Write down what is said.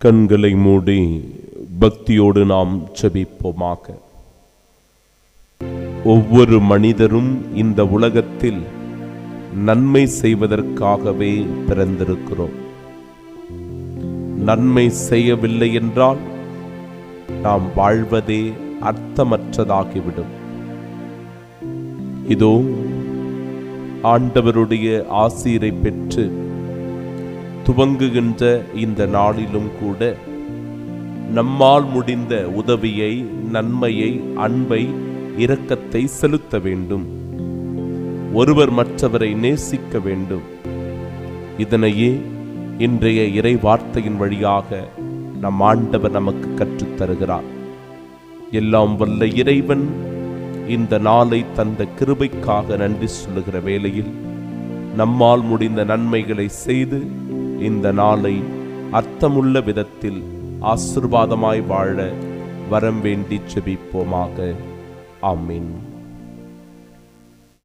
கண்களை மூடி பக்தியோடு நாம் ஜெபிப்போமாக. ஒவ்வொரு மனிதரும் இந்த உலகத்தில் நன்மை செய்வதற்காகவே பிறந்திருக்கிறோம். நன்மை செய்யவில்லை என்றால் நாம் வாழ்வதே அர்த்தமற்றதாகிவிடும். இதோ ஆண்டவருடைய ஆசீரை பெற்று துவங்குகின்ற இந்த நாளிலும் கூட நம்மால் முடிந்த உதவியை நன்மையை அன்பை இரக்கத்தை செலுத்த வேண்டும். ஒருவர் மற்றவரை நேசிக்க வேண்டும். இதனையே இன்றைய இறை வார்த்தையின் வழியாக நம் ஆண்டவர் நமக்கு கற்றுத்தருகிறார். எல்லாம் வல்ல இறைவன் இந்த நாளை தந்த கிருபைக்காக நன்றி சொல்லுகிற வேளையில் நம்மால் முடிந்த நன்மைகளை செய்து இந்த நாளை அர்த்தமுள்ள விதத்தில் ஆசிர்வாதமாய் வாழ வரம் வேண்டி செபிப்போமாக. ஆமீன்.